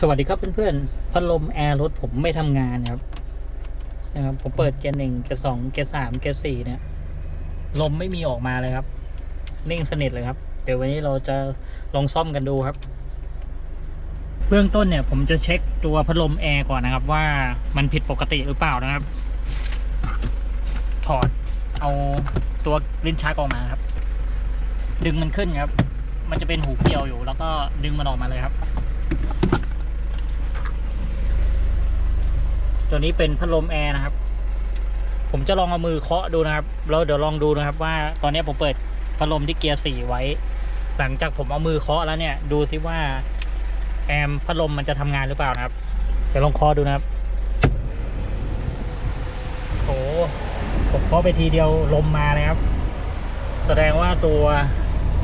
สวัสดีครับเพื่อนๆ พัดลมแอร์รถผมไม่ทำงานครับ นะครับ ผมเปิดเกียร์หนึ่งเกียร์สองเกียร์สามเกียร์สี่เนี่ย ลมไม่มีออกมาเลยครับ นิ่งสนิทเลยครับ เดี๋ยววันนี้เราจะลองซ่อมกันดูครับ เบื้องต้นเนี่ย ผมจะเช็คตัวพัดลมแอร์ก่อนนะครับ ว่ามันผิดปกติหรือเปล่านะครับ ถอดเอาตัวลิ้นชักออกมาครับ ดึงมันขึ้นครับ มันจะเป็นหูเกลียวอยู่ แล้วก็ดึงมันออกมาเลยครับ ตัวนี้เป็นพัดลมแอร์นะครับ ผมจะลองเอามือเคาะดูนะครับแล้วเดี๋ยวลองดูนะครับ ว่าตอนนี้ผมเปิดพัดลมที่เกียร์สี่ไว้ หลังจากผมเอามือเคาะแล้วเนี่ย ดูซิว่า แอมพัดลมมันจะทำงานหรือเปล่านะครับ เดี๋ยวลองเคาะดูนะครับโอ้ผมเคาะไปทีเดียวลมมาเลยครับ แสดงว่าตัว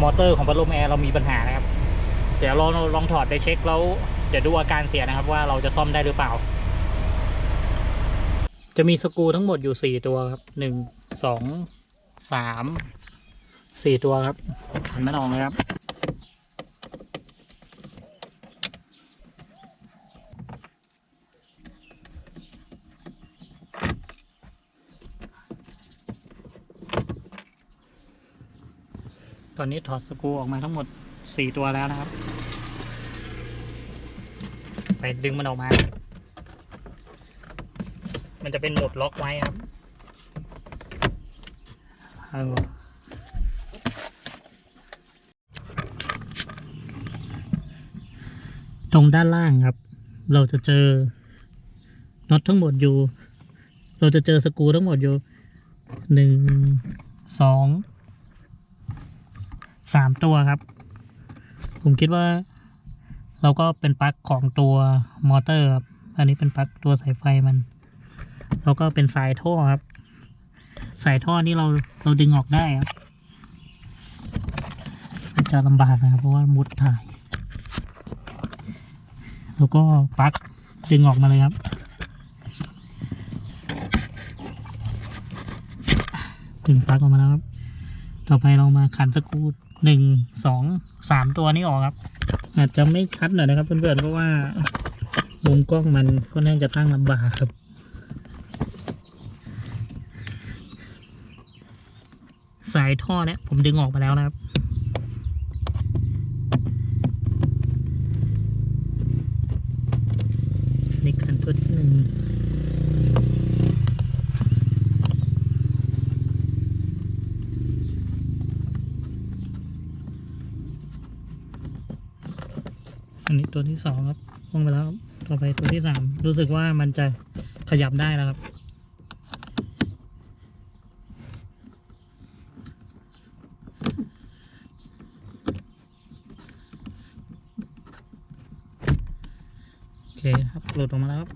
มอเตอร์ของพัดลมแอร์เรามีปัญหานะครับ เดี๋ยวลองลองถอดไปเช็คแล้วเดี๋ยวดูอาการเสียนะครับ ว่าเราจะซ่อมได้หรือเปล่า จะมีสกูทั้งหมดอยู่สี่ตัวครับหนึ่งสองสามสี่ตัวครับขันมันออกเลยครับ ตอนนี้ถอดสกูออกมาทั้งหมดสี่ตัวแล้วนะครับ ไปดึงมันออกมา มันจะเป็นโหมดล็อกไว้ครับตรงด้านล่างครับ เราจะเจอน็อตทั้งหมดอยู่ เราจะเจอสกรูทั้งหมดอยู่หนึ่งสองสามตัวครับ ผมคิดว่า เราก็เป็นปลั๊กของตัวมอเตอร์ครับ อันนี้เป็นปลั๊กตัวสายไฟมัน แล้วก็เป็นสายท่อครับ สายท่อนี่เราเราดึงออกได้ครับมันจะลำบากนะครับเพราะว่ามุดถ่าย แล้วก็ปลั๊กดึงออกมาเลยครับ ดึงปลั๊กออกมาแล้วครับ ต่อไปเรามาขันสกรูหนึ่งสองสามตัวนี้ออกครับ อาจจะไม่ชัดหน่อยนะครับเพื่อนๆเพราะว่ามุมกล้องมันก็น่าจะตั้งลำบากครับ สายท่อเนี่ยผมดึงออกมาแล้วนะครับ นี่ขันตัวที่หนึ่งอันนี้ตัวที่สองครับลงไปแล้วต่อไปตัวที่สามรู้สึกว่ามันจะขยับได้แล้วครับ โอเคครับ หลุดออกมาแล้วครับ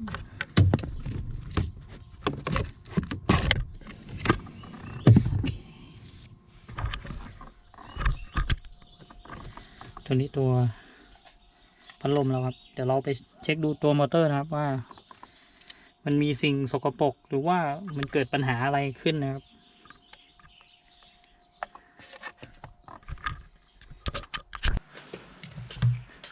ตัวนี้ตัวพัดลมแล้วครับ เดี๋ยวเราไปเช็คดูตัวมอเตอร์นะครับว่า มันมีสิ่งสกปรกหรือว่ามันเกิดปัญหาอะไรขึ้นนะครับ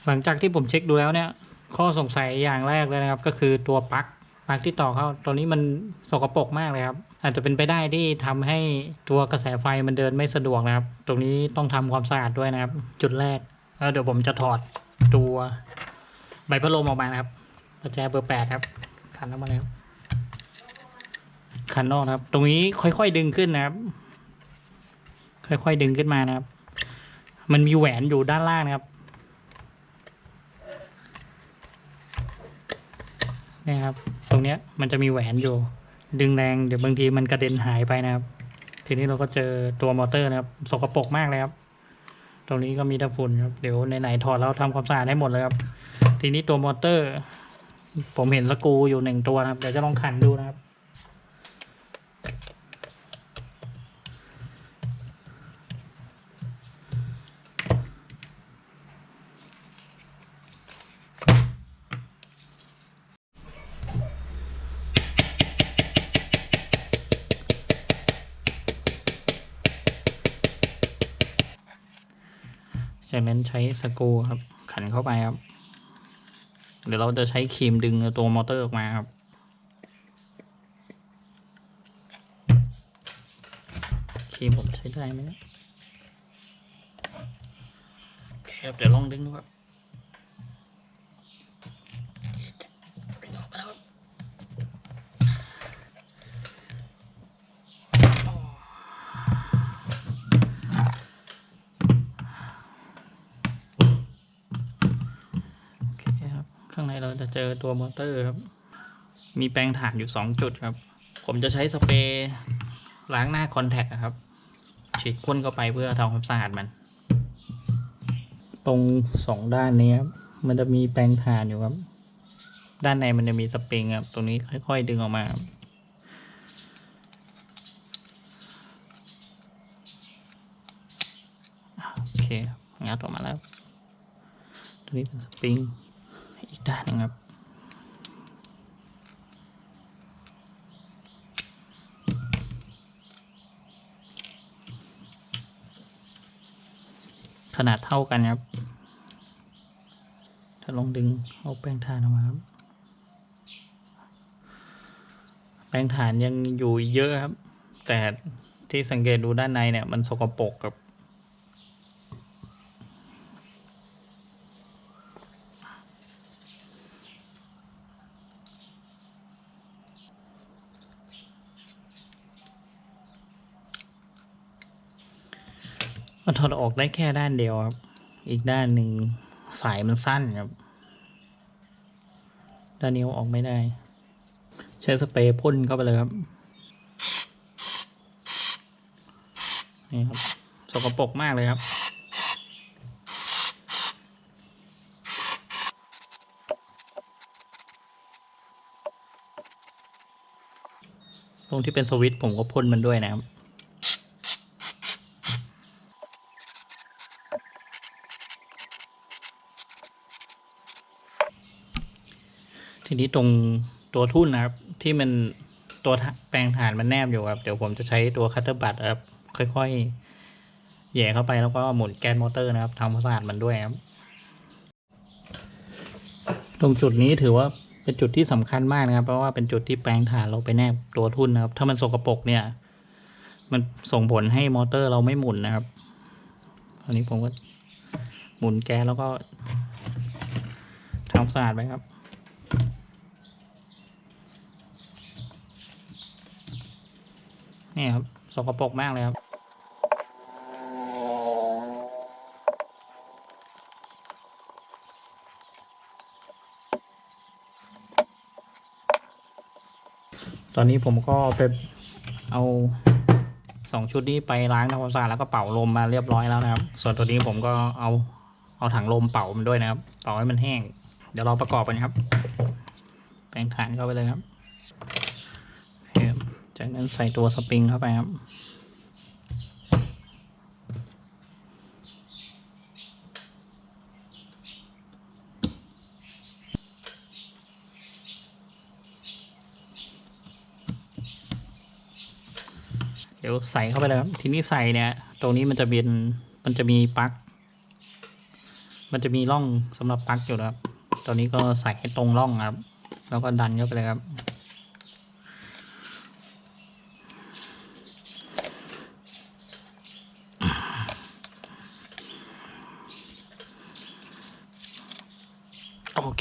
หลังจากที่ผมเช็คดูแล้วเนี่ย ข้อสงสัยอย่างแรกเลยนะครับ ก็คือตัวปลั๊กปลั๊กที่ต่อเข้าตัวนี้มันสกปรกมากเลยครับ อาจจะเป็นไปได้ที่ทำให้ตัวกระแสไฟมันเดินไม่สะดวกนะครับ ตรงนี้ต้องทำความสะอาดด้วยนะครับ จุดแรก แล้วเดี๋ยวผมจะถอดตัวใบพัดลมออกมานะครับประแจเบอร์แปดครับ ขันออกมาแล้ว ขันนอกนะครับ ตรงนี้ค่อยๆดึงขึ้นนะครับ ค่อยๆดึงขึ้นมานะครับ มันมีแหวนอยู่ด้านล่างนะครับนี่ครับ ตรงเนี้ยมันจะมีแหวนอยู่ ดึงแรงเดี๋ยวบางทีมันกระเด็นหายไปนะครับ ทีนี้เราก็เจอตัวมอเตอร์นะครับ สกปรกมากเลยครับ ตรงนี้ก็มีแต่ฝุ่นครับเดี๋ยวไหนๆถอดแล้วทำความสะอาดให้หมดเลยครับ ทีนี้ตัวมอเตอร์ ผมเห็นสกูอยู่หนึ่งตัวนะครับ เดี๋ยวจะลองขันดูนะครับ จากนั้นใช้สกูครับ ขันเข้าไปครับ เดี๋ยวเราจะใช้ครีมดึงตัวมอเตอร์ออกมาครับครีมผมใช้ได้ไหมเนี่ยโอเคครับเดี๋ยวลองดึงดูครับ เราจะเจอตัวมอเตอร์ครับ มีแปลงถ่านอยู่สองจุดครับ ผมจะใช้สเปรย์ล้างหน้าคอนแทคอะครับ ฉีดพ่นเข้าไปเพื่อทำความสะอาดมัน ตรงสองด้านนี้ครับ มันจะมีแปรงถ่านอยู่ครับ ด้านในมันจะมีสปริงครับ ตรงนี้ค่อย ๆ ดึงออกมาครับโอเคครับงัดออกมาแล้ว ตัวนี้เป็นสปริง อีกด้านหนึงครับ ขนาดเท่ากันครับ ถ้าลองดึงเอาแป้งทานออกมาครับ แป้งฐานยังอยู่เยอะครับ แต่ที่สังเกตดูด้านในเนี่ย มันสกปรกครับ มันถอดออกได้แค่ด้านเดียวครับ อีกด้านหนึ่งสายมันสั้นครับ ด้านนี้อออกไม่ได้ ใช้สเปรย์พ่นเข้าไปเลยครับ นี่ครับ สกปรกมากเลยครับตรงที่เป็นสวิตช์ผมก็พ่นมันด้วยนะครับ ทีนี้ตรงตัวทุ่นนะครับ ที่มันตัวแปลงฐานมันแนบอยู่ครับ เดี๋ยวผมจะใช้ตัวคัตเตอร์บัตครับ ค่อยๆแย่เข้าไปแล้วก็หมุนแกนมอเตอร์นะครับทำความสะอาดมันด้วยครับ ตรงจุดนี้ถือว่าเป็นจุดที่สำคัญมากนะครับ เพราะว่าเป็นจุดที่แปลงฐานเราไปแนบตัวทุ่นนะครับ ถ้ามันสกปรกเนี่ย มันส่งผลให้มอเตอร์เราไม่หมุนนะครับอันนี้ผมก็หมุนแกนแล้วก็ทำความสะอาดไปครับ นี่ครับสกปรกมากเลยครับ ตอนนี้ผมก็ไปเอาสองชุดนี้ไปล้างทำความสะอาดแล้วก็เป่าลมมาเรียบร้อยแล้วนะครับ ส่วนตัวนี้ผมก็เอาเอาถังลมเป่ามันด้วยนะครับเป่าให้มันแห้ง เดี๋ยวเราประกอบกันครับ แปรงฐานเข้าไปเลยครับโอเคครับ จากนั้นใส่ตัวสปริงเข้าไปครับ เดี๋ยวใส่เข้าไปเลยครับ ทีนี้ใส่เนี่ย ตรงนี้มันจะเป็น มันจะมีปลั๊ก มันจะมีร่องสำหรับปลั๊กอยู่ครับ ตอนนี้ก็ใส่ให้ตรงร่องครับ แล้วก็ดันเข้าไปเลยครับ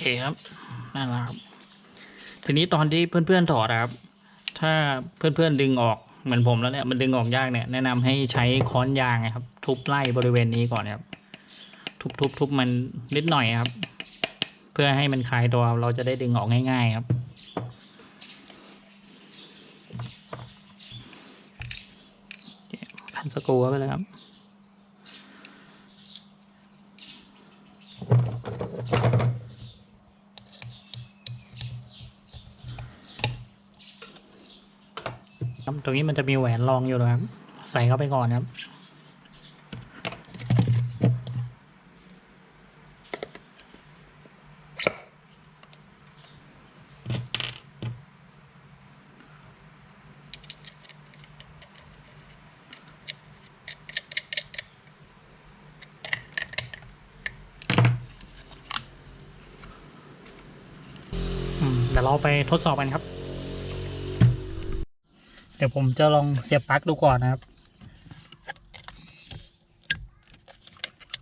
เคครับนั่นแหละครับ ทีนี้ตอนที่เพื่อนๆถอดนะครับ ถ้าเพื่อนๆดึงออกเหมือนผมแล้วเนี่ยมันดึงออกยากเนี่ยแนะนำให้ใช้ค้อนยางครับ ทุบไล่บริเวณนี้ก่อนครับ ทุบๆทุบมันนิดหน่อยครับ เพื่อให้มันคลายตัวเราจะได้ดึงออกง่าย ๆครับขันสกรูเข้าไปเลยครับครั ตรงนี้มันจะมีแหวนรองอยู่นะครับ ใส่เข้าไปก่อนครับ เดี๋ยวเราไปทดสอบกันครับ ดี๋ยวผมจะลองเสียบปลั๊กดูก่อนนะครับ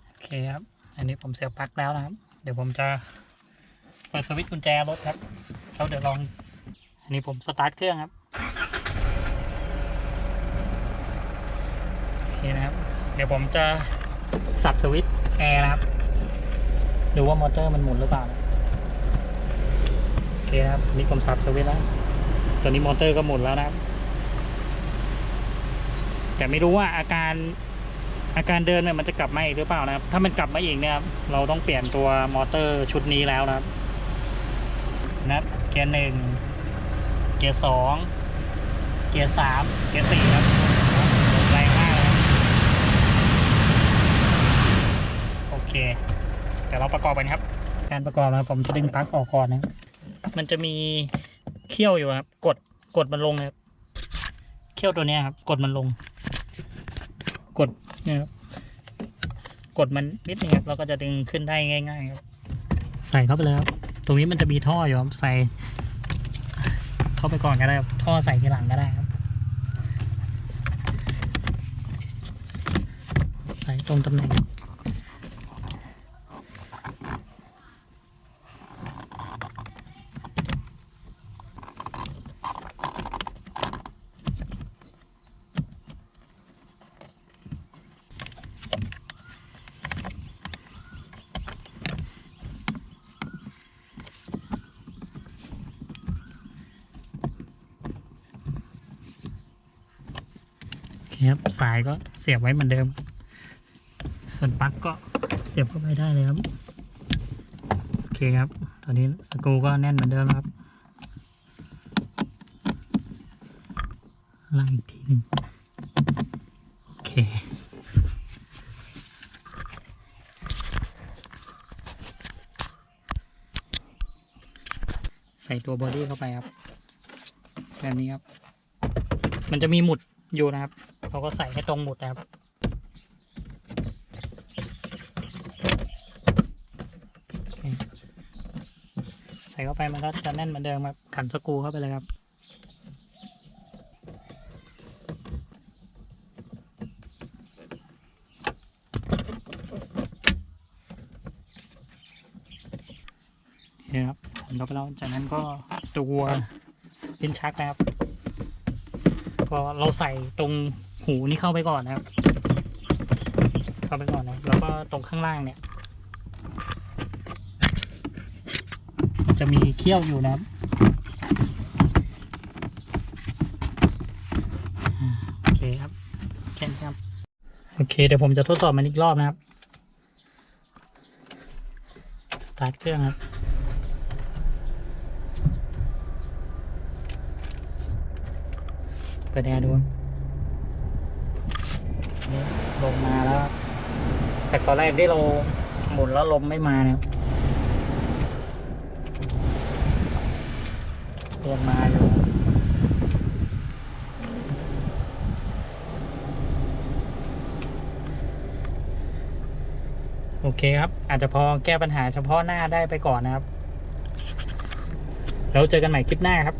โอเคครับ อันนี้ผมเสียบปลั๊กแล้วนะครับ เดี๋ยวผมจะเปิดสวิตช์กุญแจรถครับ แล้วเดี๋ยวลอง อันนี้ผมสตาร์ทเครื่องครับ โอเคนะครับ เดี๋ยวผมจะสับสวิตช์แอร์นะครับ ดูว่ามอเตอร์มันหมุนหรือเปล่า โอเคครับนนี่ผมสับสวิตช์แล้วตอนนี้มอเตอร์ก็หมุนแล้วนะครับ แต่ไม่รู้ว่าอาการอาการเดินเนี่ยมันจะกลับมาอีกหรือเปล่านะครับ ถ้ามันกลับมาอีกเนี่ยเราต้องเปลี่ยนตัวมอเตอร์ชุดนี้แล้วนะครับนะครับเกียร์หนึ่งเกียร์สองเกียร์สามเกียร์สี่ครับแรงมากเลยโอเคเดี๋ยวเราประกอบกันครับ การประกอบนะผมจะดึงปลั๊กออกก่อนนะมันจะมีเขี้ยวอยู่ครับ กดกดมันลงครับเขี้ยวตัวนี้ครับ กดมันลง นะครับกดมันนิดนึงครับเราก็จะดึงขึ้นได้ง่ายๆครับใส่เข้าไปเลยครับตรงนี้มันจะมีท่ออยู่ครับใส่ เข้าไปก่อนก็ได้ครับท่อใส่ทีหลังก็ได้ครับ ใส่ตรงตำแหน่ง ครับสายก็เสียบไว้เหมือนเดิม ส่วนปลั๊กก็เสียบเข้าไปได้เลยครับ โอเคครับ ตอนนี้สกรูก็แน่นเหมือนเดิมครับไล่อีกทีหนึงโอเคใส่ตัวบอดี้เข้าไปครับแบบนี้ครับ มันจะมีหมุดอยู่นะครับ เราก็ใส่ให้ตรงหมุดนะครับใส่เข้าไปมันก็จะแน่นเหมือนเดิมครับขันสกูเข้าไปเลยครับนี่ครับขันเข้าไปแล้วจากนั้นก็ตัวลิ้นชักนะครับก็เราใส่ตรง หูนี่เข้าไปก่อนนะครับ เข้าไปก่อนนะ แล้วก็ตรงข้างล่างเนี่ย จะมีเขี้ยวอยู่นะครับโอเคครับแค่นี้ครับ โอเค เดี๋ยวผมจะทดสอบมันอีกรอบนะครับสตาร์ทเครื่องครับเปิดแอร์ดู ลมมาแล้ว แต่ตอนแรกที่เราหมุนแล้วลมไม่มาเนะครับลมมาอยู่โอเคครับ อาจจะพอแก้ปัญหาเฉพาะหน้าได้ไปก่อนนะครับ แล้วเจอกันใหม่คลิปหน้าครับ